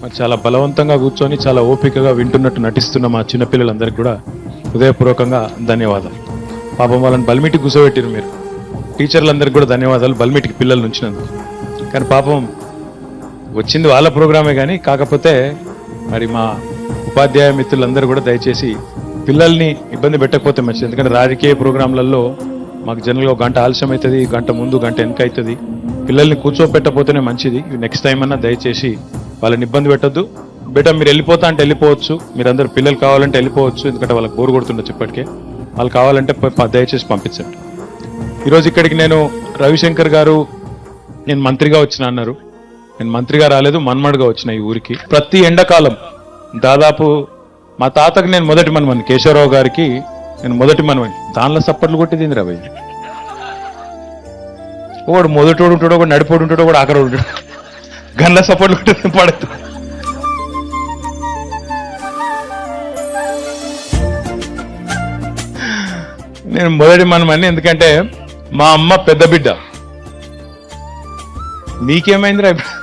మరి చాలా బలవంతంగా కూర్చొని చాలా ఓపికగా వింటున్నట్టు నటిస్తున్న మా చిన్నపిల్లలందరికీ కూడా హృదయపూర్వకంగా ధన్యవాదాలు. పాపం వాళ్ళని బల్మిటికి కూర్చోబెట్టారు మీరు. టీచర్లందరికీ కూడా ధన్యవాదాలు బల్మిటికి పిల్లలు ఉంచినందుకు కానీ పాపం వచ్చింది వాళ్ళ ప్రోగ్రామే కానీ కాకపోతే మరి మా ఉపాధ్యాయ మిత్రులందరూ కూడా దయచేసి పిల్లల్ని ఇబ్బంది పెట్టకపోతే మంచిది. ఎందుకంటే రాజకీయ ప్రోగ్రాంలలో మాకు జనరల్గా ఒక గంట ఆలస్యం అవుతుంది గంట ముందు గంట వెనక అవుతుంది పిల్లల్ని కూర్చోపెట్టకపోతేనే మంచిది. నెక్స్ట్ టైం అన్నా దయచేసి వాళ్ళని ఇబ్బంది పెట్టద్దు. బేటా మీరు వెళ్ళిపోతా అంటే వెళ్ళిపోవచ్చు. మీరందరూ పిల్లలు కావాలంటే వెళ్ళిపోవచ్చు. ఎందుకంటే వాళ్ళకి బోరు కొడుతుండొచ్చు ఇప్పటికే. వాళ్ళు కావాలంటే దయచేసి పంపించండి. ఈరోజు ఇక్కడికి నేను రవిశంకర్ గారు నేను మంత్రిగా వచ్చిన అన్నారు. నేను మంత్రిగా రాలేదు మన్మడుగా వచ్చిన ఈ ఊరికి. ప్రతి ఎండాకాలం దాదాపు మా తాతకు నేను మొదటి మనమని కేశవరావు గారికి నేను మొదటి మనమని. దానిలో సప్పట్లు కొట్టేది రవి ఒకడు మొదటోడు ఉంటాడు ఒకడు నడిపోడు ఉంటాడు ఒకడు ఆఖరోడు ఉంటాడు. గన్ల సప్పట్లు కొట్టేది పడదు. నేను మొదటి మనమని ఎందుకంటే మా అమ్మ పెద్ద బిడ్డ. మీకేమైందిరా? ఇప్పుడు